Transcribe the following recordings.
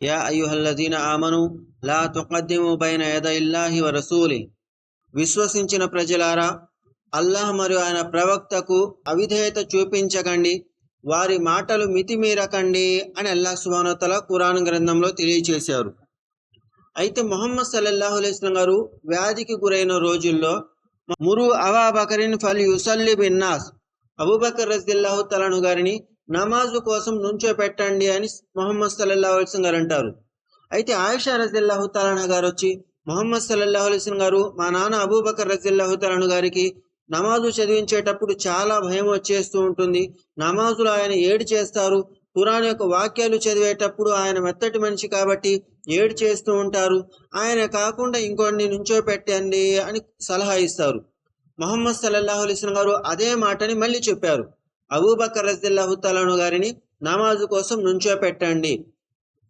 Yeah الذين ఆమను لا تقدموا بين يدي الله Rasuli విశ్వసించిన ప్రజలారా అల్లాహ్ మరియు ఆయన ప్రవక్తకు అవిధేయత చూపించకండి వారి మాటలు మితిమీరకండి అని అల్లాహ్ సుబానతల కురాన్ గ్రంథంలో తెలియచేశారు. అయితే మొహమ్మద్ సల్లల్లాహు అలైస్లం గారు వ్యాధికి గురైన రోజుల్లో మురు అవా బకరిన్ ఫల్ యుసల్లి బిన్నాస్ అబూబకర్ రజిల్లాహు తలను గారిని నమాజు కోసం నుంచో పెట్టండి అని మొహమ్మద్ సల్లల్లాహు అలైస్లం గారు అంటారు. అయితే ఆయిషా రజిల్లాహు తలానా గారు వచ్చి మొహమ్మద్ సల్లల్లాహు అలైస్లం గారు మా నాన్న అబూబకర్ రజిల్లాహు తలాను గారికి నమాజు చదివించేటప్పుడు చాలా భయం వచ్చేస్తూ ఉంటుంది. నమాజులు ఆయన ఏడు చేస్తారు. ఖురాన్ యొక్క వాక్యాలు చదివేటప్పుడు ఆయన మెత్తటి మనిషి కాబట్టి ఏడు చేస్తూ ఉంటారు. ఆయన కాకుండా ఇంకొన్ని నుంచో పెట్టండి అని సలహా ఇస్తారు. మొహమ్మద్ సల్లల్లాహు అలైస్లం గారు అదే మాటని మళ్ళీ చెప్పారు. అబూబకర్ రజిల్లాహుతాలను గారిని నమాజు కోసం నుంచో పెట్టండి.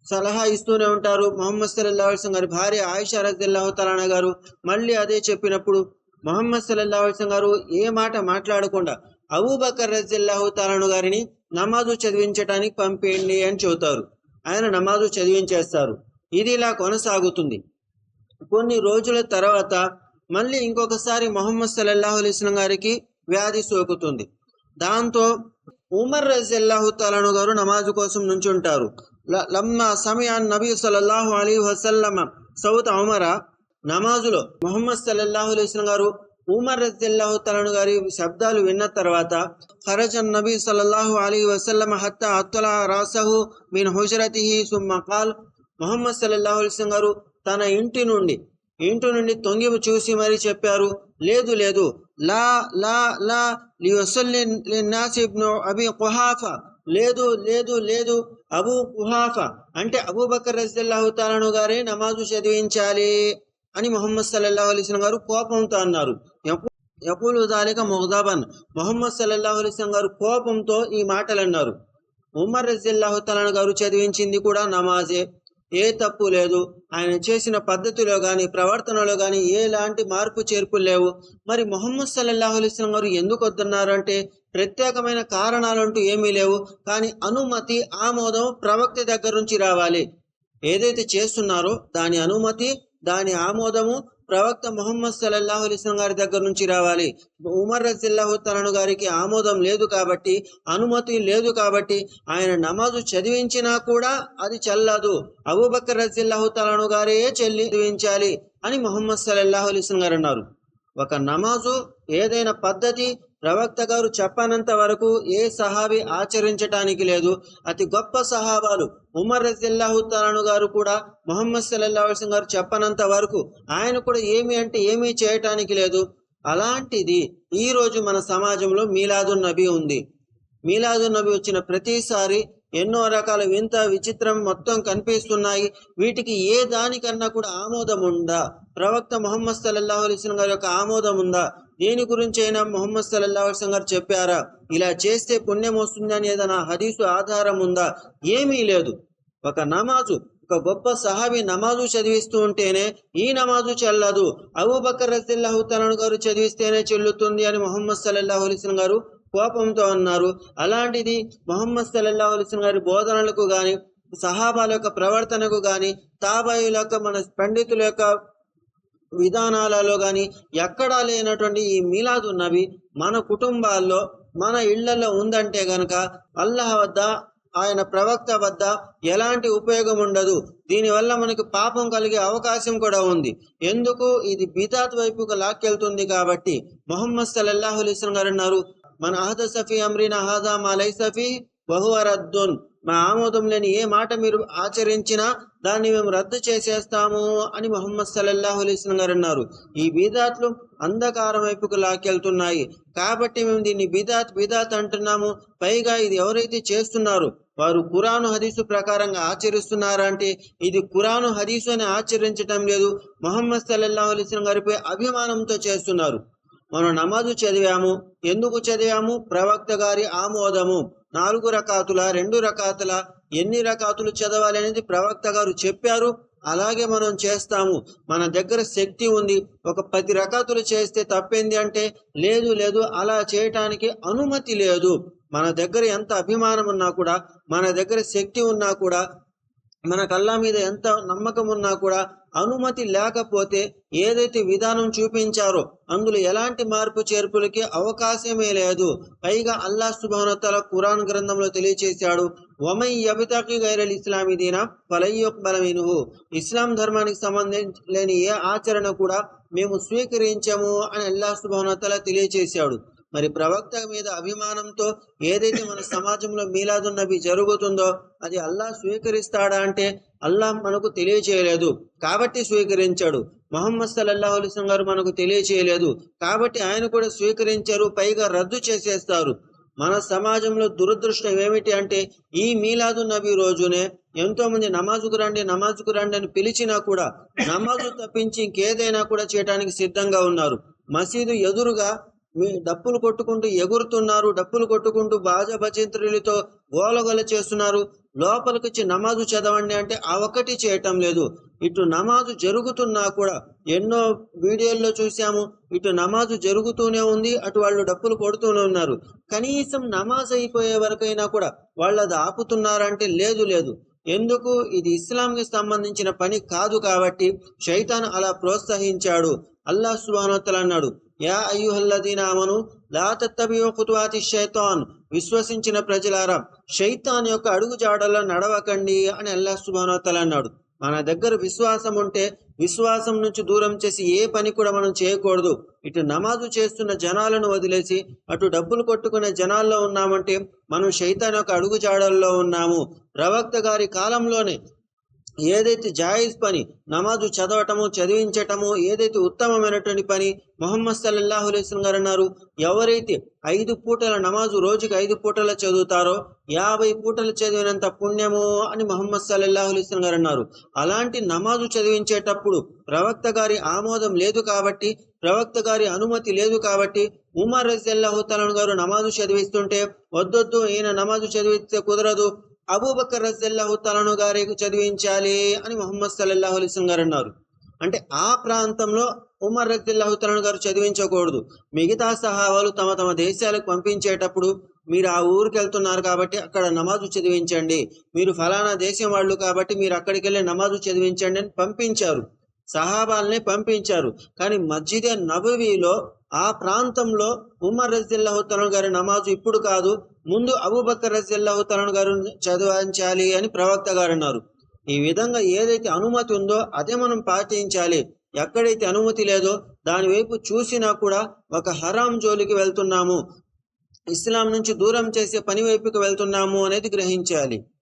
సలహా ఇస్తూనే ఉంటారు. మొహమ్మద్ సల్లాహుసం గారి భార్య ఆయిషా రజిల్లాహు గారు మళ్ళీ అదే చెప్పినప్పుడు మొహమ్మద్ సల్లాహుసం గారు ఏ మాట మాట్లాడకుండా అబూబకర్ రజిల్లాహుతాలను గారిని నమాజు చదివించటానికి పంపేయండి అని చెబుతారు. ఆయన నమాజు చదివించేస్తారు. ఇది ఇలా కొనసాగుతుంది. కొన్ని రోజుల తర్వాత మళ్ళీ ఇంకొకసారి మొహమ్మద్ సల్లాహు అలీస్లం గారికి వ్యాధి సోకుతుంది. దాంతో ఉమర్ రజిల్లాహు తాలాను గారు నమాజు కోసం నుంచుంటారు ల- లమ్మా సమయాన్ నబీ సల్లల్లాహు అలీ వసల్లమ సౌత్ ఉమర నమాజులో మొహమ్మద్ సల్లల్లాహు అలైస్లం గారు ఉమర్ రజిల్లాహు తలను గారి శబ్దాలు విన్న తర్వాత ఖరజన్ నబీ సల్లల్లాహు అలీ వసల్లమ హత్త అత్తుల రాసహు మీన్ హుజరతిహి సుమ్మకాల్ మొహమ్మద్ సల్లల్లాహు అలైస్లం గారు తన ఇంటి నుండి ఇంటి నుండి తొంగి చూసి మరీ చెప్పారు లేదు లేదు. లా లా లా లియసల్లి అబి కుహాఫ. లేదు లేదు లేదు. అబూ కుహాఫ. అంటే అబూబకర్ రజిల్లాహు తాలాను గారే నమాజు చదివించాలి అని మొహమ్మద్ సల్లల్లాహు అలైస్లం గారు కోపంతో అన్నారు. యకు- యకూలు దాలిక మొహదాబన్ మొహమ్మద్ సల్లల్లాహు అలైస్లం గారు కోపంతో ఈ మాటలు అన్నారు ఉమర్ రజిల్లాహు తలాన్ గారు చదివించింది కూడా నమాజే. ఏ తప్పు లేదు. ఆయన చేసిన పద్ధతిలో కానీ ప్రవర్తనలో కానీ ఎలాంటి మార్పు చేర్పులు లేవు. మరి మొహమ్మద్ సల్లల్లాహు అలిస్లం గారు ఎందుకు వద్దన్నారు అంటే ప్రత్యేకమైన కారణాలంటూ ఏమీ లేవు. కానీ అనుమతి ఆమోదం ప్రవక్త దగ్గర నుంచి రావాలి. ఏదైతే చేస్తున్నారో దాని అనుమతి దాని ఆమోదము ప్రవక్త మొహమ్మద్ సల్లల్లాహు అలైస్లం గారి దగ్గర నుంచి రావాలి. ఉమర్ రజిల్లాహు తలను గారికి ఆమోదం లేదు కాబట్టి అనుమతి లేదు కాబట్టి ఆయన నమాజు చదివించినా కూడా అది చల్లదు. అబూబకర్ రజిల్లాహు తలను గారే చెల్లి చదివించాలి అని మొహమ్మద్ సల్లల్లాహు అలైస్లం గారు అన్నారు. ఒక నమాజు ఏదైనా పద్ధతి ప్రవక్త గారు చెప్పనంత వరకు ఏ సహాబి ఆచరించటానికి లేదు. అతి గొప్ప సహాబాలు ఉమర్ రజిల్లాహు తలాను గారు కూడా మొహమ్మద్ సల్లల్లాహు అలైహి గారు చెప్పనంత వరకు ఆయన కూడా ఏమి అంటే ఏమీ చేయటానికి లేదు. అలాంటిది ఈరోజు మన సమాజంలో మీలాదు నబీ ఉంది. మీలాదు నబీ వచ్చిన ప్రతిసారి ఎన్నో రకాల వింత విచిత్రం మొత్తం కనిపిస్తున్నాయి. వీటికి ఏ దానికన్నా కూడా ఆమోదం ఉందా? ప్రవక్త మొహమ్మద్ సల్లల్లాహు అలిస్లం గారి యొక్క ఆమోదం ఉందా? దేని గురించి అయినా మొహమ్మద్ సల్లల్లాహు అలిస్లం గారు చెప్పారా? ఇలా చేస్తే పుణ్యం వస్తుందని ఏదైనా హదీసు ఆధారం ఉందా? ఏమీ లేదు. ఒక నమాజు ఒక గొప్ప సహాబి నమాజు చదివిస్తూ ఉంటేనే ఈ నమాజు చెల్లదు. అబూబకర్ రజిల్లాహు తలను గారు చదివిస్తేనే చెల్లుతుంది అని మొహమ్మద్ సల్లల్లాహు అలిస్లం గారు కోపంతో అన్నారు అలాంటిది మొహమ్మద్ సల్లల్లా అలైహి గారి బోధనలకు గాని సహాబాల యొక్క ప్రవర్తనకు గాని తాబాయుల యొక్క మన పండితుల యొక్క విధానాలలో కానీ ఎక్కడా లేనటువంటి ఈ మీలాదు నబి మన కుటుంబాల్లో మన ఇళ్ళలో ఉందంటే గనక అల్లాహ్ వద్ద ఆయన ప్రవక్త వద్ద ఎలాంటి ఉపయోగం ఉండదు. దీనివల్ల మనకు పాపం కలిగే అవకాశం కూడా ఉంది. ఎందుకు? ఇది బిదాత్ వైపుకు లాక్కెళ్తుంది కాబట్టి మొహమ్మద్ సల్లల్లాహు అలైహి గారు అన్నారు మన అహద సఫీ అమ్రీనా హాదా మా లైసఫీ బహువ రద్దున్ మా ఆమోదం లేని ఏ మాట మీరు ఆచరించినా దాన్ని మేము రద్దు చేసేస్తాము అని మొహమ్మద్ సల్లల్లాహు అలైహి గారు అన్నారు. ఈ బీదాత్లు అంధకారం వైపుకు లాక్కెళ్తున్నాయి. కాబట్టి మేము దీన్ని బిదాత్ బిదాత్ అంటున్నాము. పైగా ఇది ఎవరైతే చేస్తున్నారు వారు కురాను హదీసు ప్రకారంగా ఆచరిస్తున్నారంటే ఇది కురాను హదీసు అని ఆచరించటం లేదు. మొహమ్మద్ సల్లల్లాహు అలైహి గారిపై అభిమానంతో చేస్తున్నారు. మనం నమాజు చదివాము ఎందుకు చదివాము? ప్రవక్త గారి ఆమోదము. నాలుగు రకాతుల రెండు రకాతుల ఎన్ని రకాతులు చదవాలి అనేది ప్రవక్త గారు చెప్పారు. అలాగే మనం చేస్తాము. మన దగ్గర శక్తి ఉంది. ఒక పది రకాతులు చేస్తే తప్పేంది అంటే లేదు లేదు అలా చేయటానికి అనుమతి లేదు. మన దగ్గర ఎంత అభిమానం ఉన్నా కూడా మన దగ్గర శక్తి ఉన్నా కూడా మనకు అల్లా మీద ఎంత నమ్మకం ఉన్నా కూడా అనుమతి లేకపోతే ఏదైతే విధానం చూపించారో అందులో ఎలాంటి మార్పు చేర్పులకి అవకాశమే లేదు. పైగా అల్లా సుభానతల కురాన్ గ్రంథంలో తెలియచేశాడు వమై యబితకి గైరల్ ఇస్లామీ దీన ఫలయ్యొక్బలమినుహు ఇస్లాం ధర్మానికి సంబంధించి లేని ఏ ఆచరణ కూడా మేము స్వీకరించము అని అల్లా సుభానతల తెలియచేశాడు. మరి ప్రవక్త మీద అభిమానంతో ఏదైతే మన సమాజంలో మీలాదున్ నబి జరుగుతుందో అది అల్లా స్వీకరిస్తాడా అంటే అల్లా మనకు తెలియచేయలేదు. కాబట్టి స్వీకరించాడు. మొహమ్మద్ సల్లల్లాహు అలిస్లం గారు మనకు తెలియచేయలేదు. కాబట్టి ఆయన కూడా స్వీకరించారు పైగా రద్దు చేసేస్తారు. మన సమాజంలో దురదృష్టం ఏమిటి అంటే ఈ మీలాదు నబీ రోజునే ఎంతో మంది నమాజుకు రండి నమాజుకు రండి అని పిలిచినా కూడా నమాజు తప్పించి ఇంకేదైనా కూడా చేయడానికి సిద్ధంగా ఉన్నారు. మసీదు ఎదురుగా మీ డప్పులు కొట్టుకుంటూ ఎగురుతున్నారు డప్పులు కొట్టుకుంటూ బాజా భజంత్రులతో గోలగోల చేస్తున్నారు. లోపలికి వచ్చి నమాజు చదవండి అంటే ఆ ఒక్కటి చేయటం లేదు. ఇటు నమాజు జరుగుతున్నా కూడా ఎన్నో వీడియోల్లో చూసాము ఇటు నమాజు జరుగుతూనే ఉంది అటు వాళ్ళు డప్పులు కొడుతూనే ఉన్నారు. కనీసం నమాజ్ అయిపోయే వరకైనా కూడా వాళ్ళు అది ఆపుతున్నారంటే లేదు లేదు. ఎందుకు? ఇది ఇస్లాంకి సంబంధించిన పని కాదు కాబట్టి శైతాన్ అలా ప్రోత్సహించాడు. అల్లా సుబానోత్తల్ అన్నాడు యా అయ్యుహల్లదీన అమను లా తత్తబియో కుతువాతి శైతాన్ విశ్వసించిన ప్రజలారా శైతాన్ యొక్క అడుగు జాడల్లో నడవకండి అని అల్లా సుబానోత్తల్ అన్నాడు. మన దగ్గర విశ్వాసం ఉంటే విశ్వాసం నుంచి దూరం చేసి ఏ పని కూడా మనం చేయకూడదు. ఇటు నమాజు చేస్తున్న జనాలను వదిలేసి అటు డబ్బులు కొట్టుకునే జనాల్లో ఉన్నామంటే మనం శైతాన్ యొక్క అడుగు జాడల్లో ఉన్నాము. ప్రవక్త గారి కాలంలోనే ఏదైతే జాయిజ్ పని నమాజు చదవటము చదివించటము ఏదైతే ఉత్తమమైనటువంటి పని మొహమ్మద్ సల్లల్లాహు అలైస్లం గారు అన్నారు ఎవరైతే ఐదు పూటల నమాజు రోజుకి ఐదు పూటల చదువుతారో యాభై పూటలు చదివినంత పుణ్యము అని మొహమ్మద్ సల్లల్లాహు అలైస్లం గారు అన్నారు. అలాంటి నమాజు చదివించేటప్పుడు ప్రవక్త గారి ఆమోదం లేదు కాబట్టి ప్రవక్త గారి అనుమతి లేదు కాబట్టి ఉమర్ రజల్లాహు తలను గారు నమాజు చదివిస్తుంటే వద్దొద్దు ఈయన నమాజు చదివిస్తే కుదరదు అబూబకర్ రజల్లాహు తలను గారికి చదివించాలి అని మొహమ్మద్ సల్లల్లాహు అలిస్లం గారు అన్నారు. అంటే ఆ ప్రాంతంలో ఉమర్ రజల్లాహు తలను గారు చదివించకూడదు. మిగతా సహావాలు తమ తమ దేశాలకు పంపించేటప్పుడు మీరు ఆ ఊరికి వెళ్తున్నారు కాబట్టి అక్కడ నమాజు చదివించండి. మీరు ఫలానా దేశం వాళ్ళు కాబట్టి మీరు అక్కడికి వెళ్ళి నమాజు చదివించండి అని పంపించారు. సహాబాల్ని పంపించారు. కానీ మస్జిద్ నబవీలో ఆ ప్రాంతంలో ఉమర్ రజిల్లాహుతలం గారి నమాజు ఇప్పుడు కాదు ముందు అబూబక్కర్ రజిల్లాహుతలం గారు చదివించాలి అని ప్రవక్త గారు అన్నారు. ఈ విధంగా ఏదైతే అనుమతి ఉందో అదే మనం పాటించాలి. ఎక్కడైతే అనుమతి లేదో దాని వైపు చూసినా కూడా ఒక హరాం జోలికి వెళ్తున్నాము. ఇస్లాం నుంచి దూరం చేసే పని వైపుకి వెళ్తున్నాము అనేది గ్రహించాలి.